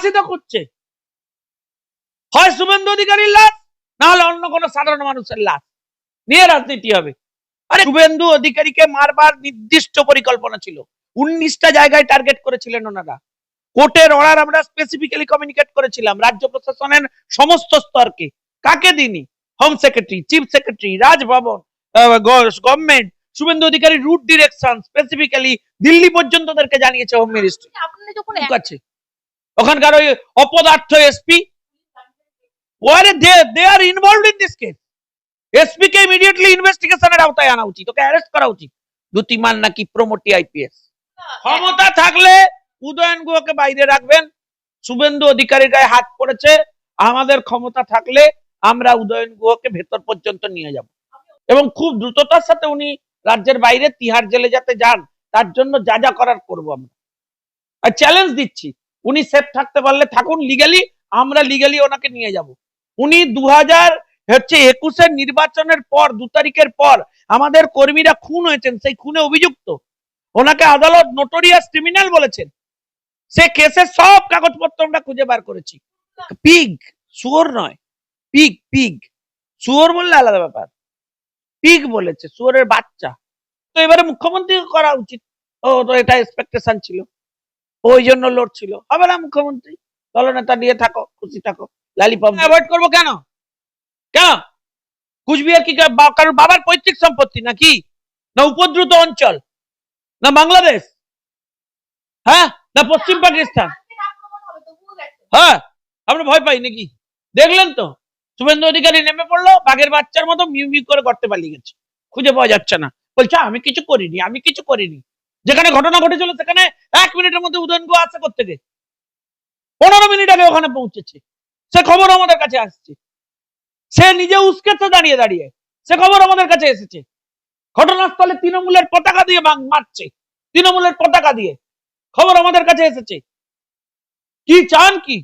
লাশই তো করছে। হয় শুভেন্দু অধিকারীর লাশ না হলে অন্য কোনো সাধারণ মানুষের লাশ। নিয়ে রাজনীতি হবে। আরে শুভেন্দু অধিকারীকে মারবার নির্দিষ্ট পরিকল্পনা ছিল। উনিশটা জায়গায় টার্গেট করেছিলেন ওনারা। কোর্টের অর্ডার আমরা স্পেসিফিক্যালি কমিউনিকেট করেছিলাম রাজ্য প্রশাসনের সমস্ত স্তরকে। কাকে দিনি home secretary chief secretary Raj Bhavan government Suvendu Adhikari route direction specifically Delhi পর্যন্ত ওদেরকে জানিয়েছে হোম মিনিস্ট্রি আপনি যখন ওখানকার ওই অপদার্থ এসপি আমাদের ক্ষমতা থাকলে আমরা উদয়ন গুহকে ভেতর পর্যন্ত নিয়ে যাব। এবং খুব দ্রুততার সাথে উনি রাজ্যের বাইরে তিহার জেলে যাতে যান। তার জন্য যা যা করার করব আমরা। চ্যালেঞ্জ দিচ্ছি। উনি সেফ থাকতে পারলে থাকুন লিগালি আমরা লিগালি ওনাকে নিয়ে যাব। উনি দু হাজার হচ্ছে একুশের নির্বাচনের পর, দু তারিখের পর, আমাদের কর্মীরা খুন হয়েছেন, সেই খুনে অভিযুক্ত। ওনাকে আদালত নোটোরিয়াস ক্রিমিনাল বলেছেন। সে কেসের সব কাগজপত্র আমরা খুঁজে বার করেছি। পিগ, শুয়োর নয়, পিগ পিগ। শুয়োর বললে আলাদা ব্যাপার। পিগ বলেছে, শুয়োরের বাচ্চা। তো এবারে মুখ্যমন্ত্রী করা উচিত। ও, তো এটা এক্সপেকটেশন ছিল। ওই জন্য লড়ছিল। হবে না মুখ্যমন্ত্রী দলনেতা নিয়ে থাকো, খুশি থাকো, লালিপপ অ্যাভয়েড করব কেন? কেন? কুচবিহার কি কারোর বাবার পৈতৃক সম্পত্তি নাকি? না উপদ্রুত অঞ্চল? না বাংলাদেশ? হ্যাঁ? না পশ্চিম পাকিস্তান? হ্যাঁ? আমরা ভয় পাই নাকি? দেখলেন তো? শুভেন্দু অধিকারী নেমে পড়ল, বাঘের বাচ্চার মতো মিউ মিউ করে করতে পালিয়ে গেছে। খুঁজে পাওয়া যাচ্ছে না। বলছে আমি কিছু করিনি, আমি কিছু করিনি। যেখানে ঘটনা ঘটেছিল, সেখানে এক মিনিটের মধ্যে উদয়ন গুহ আসছে করতে পনেরো মিনিট আগে ওখানে পৌঁছেছে। সে খবর আমাদের কাছে আসছে। সে নিজে উস্কেছে দাঁড়িয়ে দাঁড়িয়ে। সে খবর আমাদের কাছে এসেছে। ঘটনাস্থলে তৃণমূলের পতাকা দিয়ে মারছে। তৃণমূলের পতাকা দিয়ে। খবর আমাদের কাছে এসেছে। কি চান কি?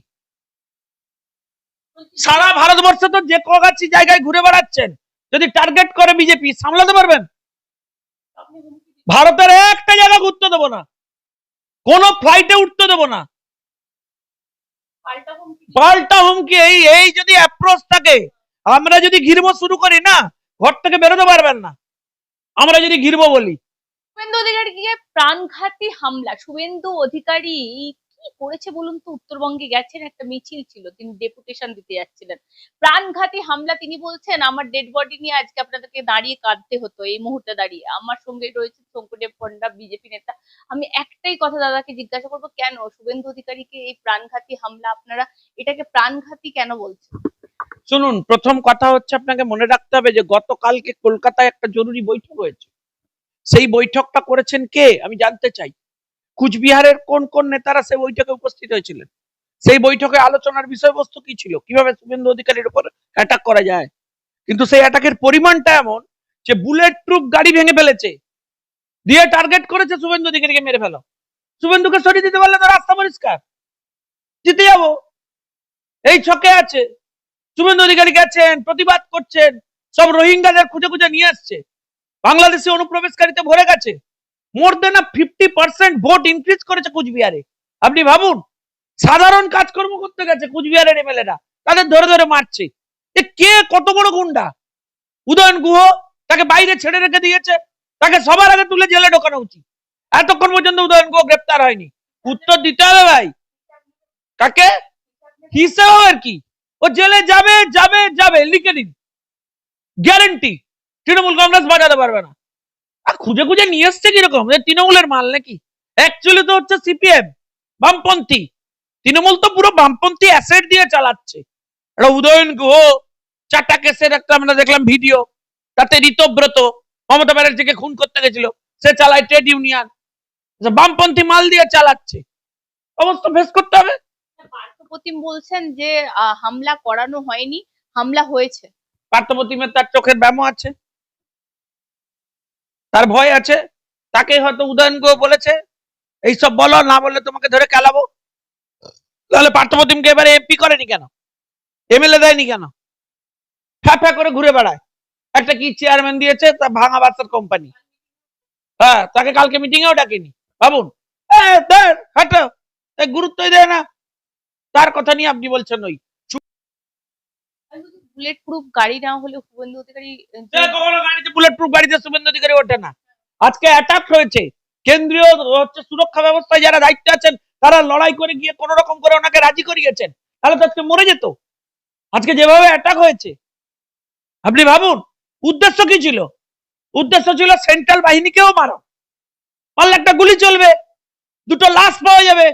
সারা ভারতবর্ষে তো যে কগাছি জায়গায় ঘুরে বেড়াচ্ছেন, যদি টার্গেট করে বিজেপি, সামলাতে পারবেন? ভারতের একটা জায়গা ঘুরতে দেবো না। কোন ফ্লাইটে উঠতে দেবো না। পাল্টা হুমকি এই এই যদি অ্যাপ্রোচ থাকে, আমরা যদি ঘিরবো শুরু করি না, ঘর থেকে বেরোতে পারবেন না। আমরা যদি ঘিরবো বলি। শুভেন্দু অধিকারীকে প্রাণঘাতী হামলা। শুভেন্দু অধিকারী কি করেছে বলুন তো? উত্তরবঙ্গে গেছেন, একটা মিছিল ছিল, তিনি ডেপুটেশন দিতে যাচ্ছিলেন। প্রাণঘাতী হামলা তিনি বলছেন, আমার ডেড বডি নিয়ে আজকে আপনাদেরকে দাঁড়িয়ে কাঁদতে হতো, এই মুহূর্তে দাঁড়িয়ে। আমার সঙ্গে রয়েছে শঙ্করদেব পণ্ডা, বিজেপি নেতা। আমি একটাই কথা দাদাকে জিজ্ঞাসা করব, কেন শুভেন্দু অধিকারীকে এই প্রাণঘাতী হামলা? আপনারা এটাকে প্রাণঘাতী কেন বলছেন? শুনুন, প্রথম কথা হচ্ছে আপনাকে মনে রাখতে হবে যে গতকালকে কলকাতায় একটা জরুরি বৈঠক হয়েছে। সেই বৈঠকটা করেছেন কে? আমি জানতে চাই। কুচবিহারের কোন কোন নেতারা সেই বৈঠকে উপস্থিত হয়েছিলেন? সেই বৈঠকে আলোচনার বিষয়বস্তু কি ছিল? কীভাবে শুভেন্দু অধিকারীর উপর অ্যাটাক করা যায়? কিন্তু সেই অ্যাটাকের পরিমাণটা এমন যে বুলেট প্রুফ গাড়ি ভেঙে ফেলেছে। দিয়ে টার্গেট করেছে শুভেন্দু অধিকারীকে মেরে ফেলো। শুভেন্দুকে সরিয়ে দিতে পারলে তো রাস্তা পরিষ্কার। জিতে যাব। এই ছকে আছে। শুভেন্দু অধিকারী গেছেন, প্রতিবাদ করছেন, সব রোহিঙ্গাদের খুঁজে খুঁজে নিয়ে আসছে। বাংলাদেশে অনুপ্রবেশকারীতে ভরে গেছে। More than fifty percent vote increase করেছে কুচবিহারে। আপনি ভাবুন, সাধারণ কাজকর্ম করতে গেছে কুচবিহারের এমএলএরা, তাদের ধরে ধরে মারছে। এ কে কত বড় গুন্ডা? উদয়ন গুহ তাকে বাইরে ছেড়ে রেখে দিয়েছে, তাকে সবার আগে তুলে জেলে ঢোকানো উচিত। এতক্ষণ পর্যন্ত উদয়ন গুহ গ্রেপ্তার হয়নি। উত্তর দিতে হবে ভাই। কাকে? হিসেবে আর কি। ও জেলে যাবে যাবে যাবে, লিখে দিন। গ্যারেন্টি তৃণমূল কংগ্রেস বাজাতে পারবে না। খুঁজে খুঁজে নিয়ে এসছে কীরকম? তৃণমূলের মাল নাকি? অ্যাকচুয়ালি তো হচ্ছে সিপিএম বামপন্থী। তৃণমূল তো পুরো বামপন্থী অ্যাসেট দিয়ে চালাচ্ছে। একটা উদয়ন গুহ চারটা কেসের একটা আমরা দেখলাম ভিডিও তাতে ঋতব্রত মমতা ব্যানার্জিকে খুন করতে গেছিল। সে চালায় ট্রেড ইউনিয়ন বামপন্থী মাল দিয়ে চালাচ্ছে। অবস্থা ফেস করতে হবে। পার্থপ্রতিম বলছেন যে হামলা করানো হয়নি হামলা হয়েছে। পার্থপ্রতিমের তার চোখের ব্যামো আছে। তার ভয় আছে তাকে হয়তো উদয়ন গুহ বলেছে। এইসব বলো, না বললে তোমাকে ধরে কেলাবো। তাহলে পার্থপ্রতিমকে এবারে এমপি করেনি কেন? এমএলএ দেয়নি কেন? ফ্যা ফ্যা করে ঘুরে বেড়ায়। একটা কি চেয়ারম্যান দিয়েছে? তা ভাঙা বাচ্চার কোম্পানি হ্যাঁ তাকে কালকে মিটিং এও ডাকেনি। ভাবুন। গুরুত্বই দেয় না। তার কথা নিয়ে আপনি বলছেন ওই বুলেট প্রুফ গাড়ি না হলে শুভেন্দু অধিকারী কখনো গাড়িতে বুলেট প্রুফ গাড়িতে শুভেন্দু অধিকারী ওঠে না। আজকে অ্যাটাক হয়েছে কেন্দ্রীয় হচ্ছে সুরক্ষা ব্যবস্থায় যারা দায়িত্বে আছেন তারা লড়াই করে গিয়ে কোন রকম করে ওনাকে রাজি করিয়েছেন। তাহলে তো আজকে মরে যেত। আজকে যেভাবে অ্যাটাক হয়েছে। আপনি ভাবুন উদ্দেশ্য কি ছিল? উদ্দেশ্য ছিল সেন্ট্রাল বাহিনীকেও মারো। পারলে একটা গুলি চলবে। দুটো লাশ পাওয়া যাবে।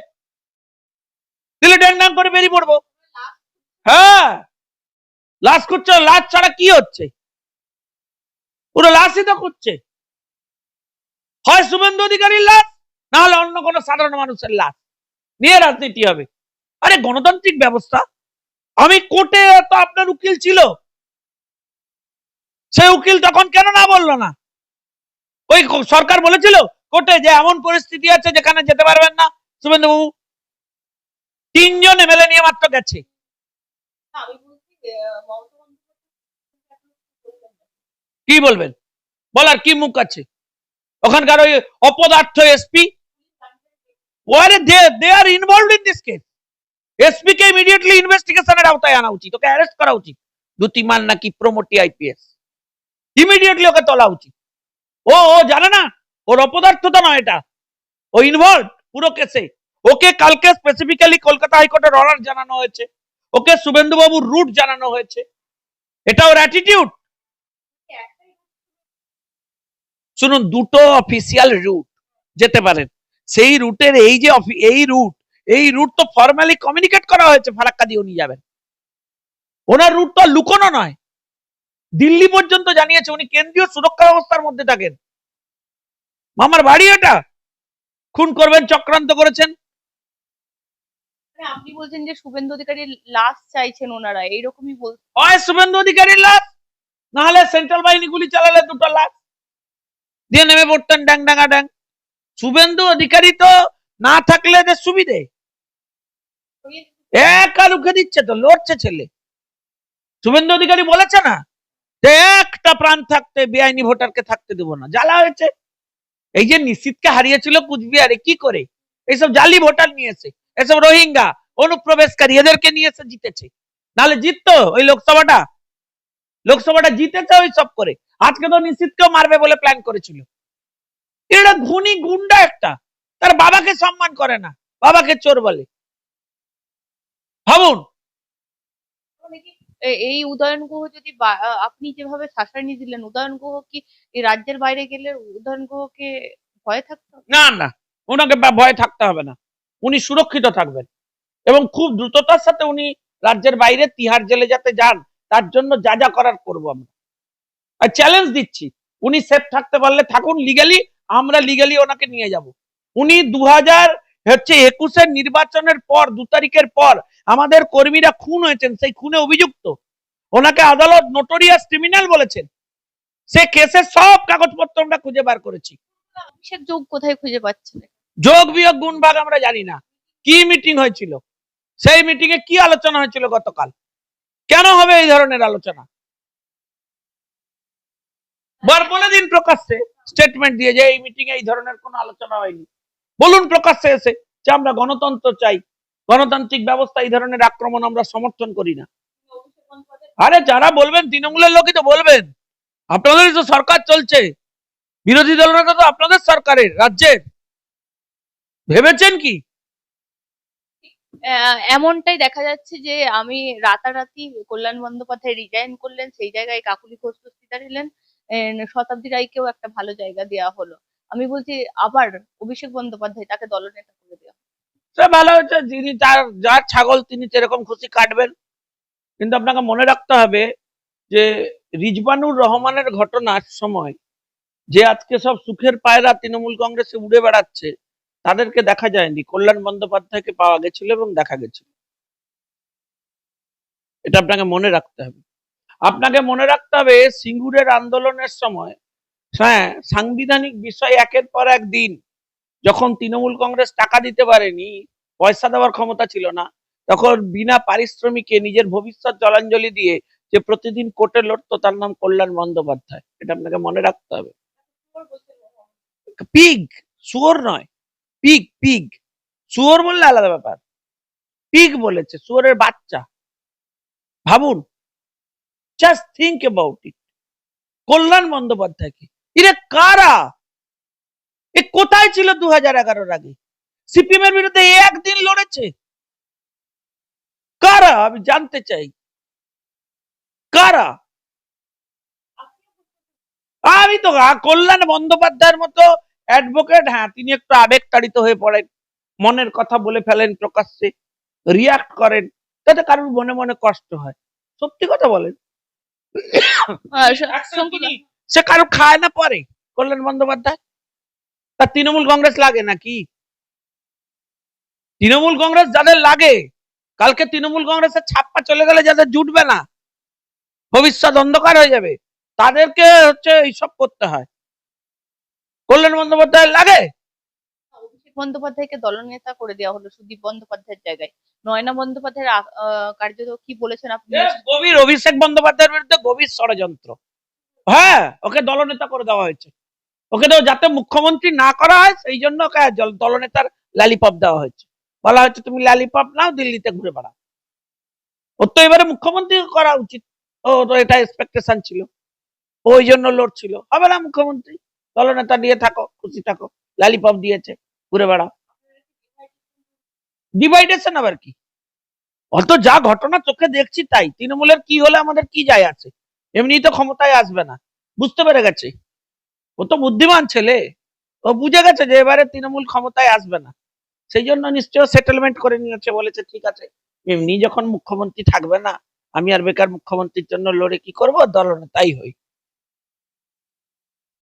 দিলে ড্যাং ড্যাং করে বেরিয়ে পড়ব। হ্যাঁ। লাশ করছে লাশ ছাড়া কি হচ্ছে? পুরো লাশই তো করছে হয় শুভেন্দু অধিকারীর লাশ, না হলে অন্য কোনো সাধারণ মানুষের লাশ। নিয়ে রাজনীতি হবে। আরে, গণতান্ত্রিক ব্যবস্থা? আমি কোর্টে তো আপনার উকিল ছিল। সে উকিল তখন কেন না বলল না? ওই সরকার বলেছিল কোর্টে যে এমন পরিস্থিতি আছে যেখানে যেতে পারবেন না শুভেন্দু বাবু তিনজন এমএলএ নিয়ে মাত্র গেছে। কি বলবেন? বলার কি মুখ আছে? ওখানকার ওই অপদার্থ এসপি? উচিত। ইমিডিয়েটলি ওকে তোলা উচিত। ও ও জানে না? ওর এটা। ও ইনভলভ পুরো ওকে কালকে কলকাতা জানানো হয়েছে। ওকে শুভেন্দু বাবুর রুট জানানো হয়েছে। এটা ওর অ্যাটিটিউড শুনুন, দুটো অফিসিয়াল রুট যেতে পারেন। সেই রুটের এই যে এই রুট এই রুট তো ফর্মালি কমিউনিকেট করা হয়েছে, ফারাক্কা দিয়ে উনি যাবেন। ওনার রুট তো লুকোনো নয়। দিল্লি পর্যন্ত জানিয়েছে, উনি কেন্দ্রীয় সুরক্ষা ব্যবস্থার মধ্যে থাকেন। মামার বাড়ি এটা। খুন করবেন, চক্রান্ত করেছেন। আপনি বলছেন যে শুভেন্দু অধিকারীর লাশ চাইছেন ওনারা, এইরকমই বল হয় শুভেন্দু অধিকারীর লাশ সেন্ট্রাল বাহিনী গুলি চালালে দুটো লাশ। দিয়ে নেমে পড়তেন ড্যাং ড্যাং। শুভেন্দু অধিকারী তো না থাকলে এদের সুবিধে? একা রুখে দিচ্ছে তো, লড়ছে ছেলে। শুভেন্দু অধিকারী বলেছে না? একটা প্রাণ থাকতে, বেআইনি ভোটারকে থাকতে দেবো না, জ্বালা হয়েছে। এই যে নিশ্চিতকে হারিয়েছিল কুচবিহারে, কি করে? এইসব জালি ভোটার নিয়েছে এসব রোহিঙ্গা অনুপ্রবেশকারী এদেরকে নিয়ে এসে জিতেছে। নাহলে জিততো ওই লোকসভাটা? লোকসভাটা জিতেছে ওই সব করে। আজকে তো নিশ্চিতকেও মারবে বলে প্ল্যান করেছিল। এটা ঘুনি গুন্ডা একটা। তার বাবাকে সম্মান করে না। বাবাকে চোর বলে। ভাবুন। এই উদয়ন গুহ যদি আপনি যেভাবে শাসানি দিলেন উদয়ন গুহ কি এই রাজ্যের বাইরে গেলে উদয়ন গুহকে ভয় থাকতো না না। ওনাকে ভয় থাকতে হবে না। উনি সুরক্ষিত থাকবেন। এবং খুব দ্রুততার সাথে উনি রাজ্যের বাইরে তিহার জেলে যাতে যান, তার জন্য যা যা করার করব আমরা। আর চ্যালেঞ্জ দিচ্ছি, উনি সেফ থাকতে পারলে থাকুন লিগালি আমরা লিগালি ওনাকে নিয়ে যাব। উনি দু হাজার হচ্ছে একুশের নির্বাচনের পর, দু তারিখের পর, আমাদের কর্মীরা খুন হয়েছেন, সেই খুনে অভিযুক্ত। ওনাকে আদালত নোটোরিয়াস ক্রিমিনাল বলেছেন। সে কেসের সব কাগজপত্র আমরা খুঁজে বার করেছি। অভিষেক যোগ কোথায় খুঁজে পাচ্ছেন? যোগ বিয়োগ গুণ ভাগ আমরা জানি না। কি মিটিং হয়েছিল? সেই মিটিং এ কি আলোচনা হয়েছিল গতকাল? কেন হবে এই ধরনের আলোচনা? বার বলে দিন প্রকাশ্যে স্টেটমেন্ট দিয়ে যে এই মিটিং এই ধরনের কোনো আলোচনা হয়নি। বলুন প্রকাশ্যে এসে যে আমরা গণতন্ত্র চাই, গণতান্ত্রিক ব্যবস্থা এই ধরনের আক্রমণ আমরা সমর্থন করি না। আরে যারা বলবেন, তৃণমূলের লোকই তো বলবেন। আপনাদেরই তো সরকার চলছে। বিরোধী দলরা তো আপনাদের সরকারের, রাজ্যের। ভেবেছেন কি? এমনটাই দেখা যাচ্ছে যে আমি রাতারাতি কল্যাণ বন্দ্যোপাধ্যায় রিজাইন করলেন সেই জায়গায় কাকুলি ঘোষ দস্তিদার এলেন শতাব্দী রায়কেও একটা ভালো জায়গা দেওয়া হলো। আমি বলছি আবার অভিষেক বন্দ্যোপাধ্যায় তাকে দলনেতা করে দেওয়া সে ভালো হচ্ছে যিনি যার যার ছাগল তিনি সেরকম খুশি কাটবেন। কিন্তু আপনাকে মনে রাখতে হবে যে রিজবানুর রহমানের ঘটনার সময় যে আজকে সব সুখের পায়রা তৃণমূল কংগ্রেসে উড়ে বেড়াচ্ছে তাদেরকে দেখা যায়নি। কল্যাণ বন্দ্যোপাধ্যায়কে পাওয়া গেছিল এবং দেখা গেছিল। এটা আপনাকে মনে রাখতে হবে। আপনাকে মনে রাখতে হবে সিঙ্গুরের আন্দোলনের সময় হ্যাঁ সাংবিধানিক বিষয় একের পর এক দিন। যখন তৃণমূল কংগ্রেস টাকা দিতে পারেনি পয়সা দেওয়ার ক্ষমতা ছিল না তখন বিনা পারিশ্রমিকে নিজের ভবিষ্যৎ জলাঞ্জলি দিয়ে যে প্রতিদিন কোর্টে লড়তো তার নাম কল্যাণ বন্দ্যোপাধ্যায়। এটা আপনাকে মনে রাখতে হবে। পিগ শুয়োর নয়। পিগ পিগ শুয়োর বললে আলাদা ব্যাপার। পিগ বলেছে, শুয়োরের বাচ্চা। ভাবুন। Just think about it Kalyan বন্দ্যোপাধ্যায়কে। ইরে কারা? এ কোথায় ছিল দু হাজার এগারোর আগে? সিপিএম এর বিরুদ্ধে একদিন লড়েছে। কারা? আমি জানতে চাই। কারা? আমি তো কল্যাণ বন্দ্যোপাধ্যায়ের মতো অ্যাডভোকেট হ্যাঁ তিনি একটু আবেগ তাড়িত হয়ে পড়েন মনের কথা বলে ফেলেন প্রকাশ্যে রিয়াক্ট করেন তাতে কারোর মনে মনে কষ্ট হয়। সত্যি কথা বলেন। দা, সে কারও খায় না পরে কল্যাণ বন্দ্যোপাধ্যায়? তার তৃণমূল কংগ্রেস লাগে নাকি? তৃণমূল কংগ্রেস যাদের লাগে কালকে তৃণমূল কংগ্রেসের ছাপ্পা চলে গেলে যাদের জুটবে না ভবিষ্যৎ অন্ধকার হয়ে যাবে তাদেরকে হচ্ছে এইসব করতে হয়। কল্যাণ বন্দ্যোপাধ্যায় লাগে? অভিষেক বন্দ্যোপাধ্যায়কে দলনেতা করে দেওয়া হলো সুদীপ বন্দ্যোপাধ্যায়ের জায়গায়। নয়না বন্দ্যোপাধ্যায়ের কার্যত কি বলেছেন আপনি? গভীর অভিষেক বন্দ্যোপাধ্যায়ের বিরুদ্ধে গভীর ষড়যন্ত্র। হ্যাঁ ওকে দলনেতা করে দেওয়া হয়েছে। ওকে তো যাতে মুখ্যমন্ত্রী না করা হয় সেই জন্য ওকে দলনেতার লালিপপ দেওয়া হয়েছে। বলা হয়েছে তুমি লালিপপ নাও দিল্লিতে ঘুরে বেড়াও। ওর তো এবারে মুখ্যমন্ত্রী করা উচিত। ও তো এটা এক্সপেকটেশন ছিল। ওই জন্য লড়ছিল। হবে না মুখ্যমন্ত্রী? দলনেতা দিয়ে থাকো, খুশি থাকো। লালিপপ দিয়েছে, ঘুরে বেড়াও। ডিভাইডেশন আবার কি? অত যা ঘটনা চোখে দেখছি তাই। তৃণমূলের কি হলে আমাদের কি যায় আছে? এমনি তো ক্ষমতায় আসবে না। বুঝতে পেরে গেছে। ও তো বুদ্ধিমান ছেলে। ও বুঝে গেছে যে এবারে তৃণমূল ক্ষমতায় আসবে না। সেই জন্য নিশ্চয় সেটেলমেন্ট করে নিয়েছে, বলেছে, ঠিক আছে। এমনি যখন মুখ্যমন্ত্রী থাকবে না, আমি আর বেকার মুখ্যমন্ত্রীর জন্য লড়ে কি করব? দলনেতাই হই।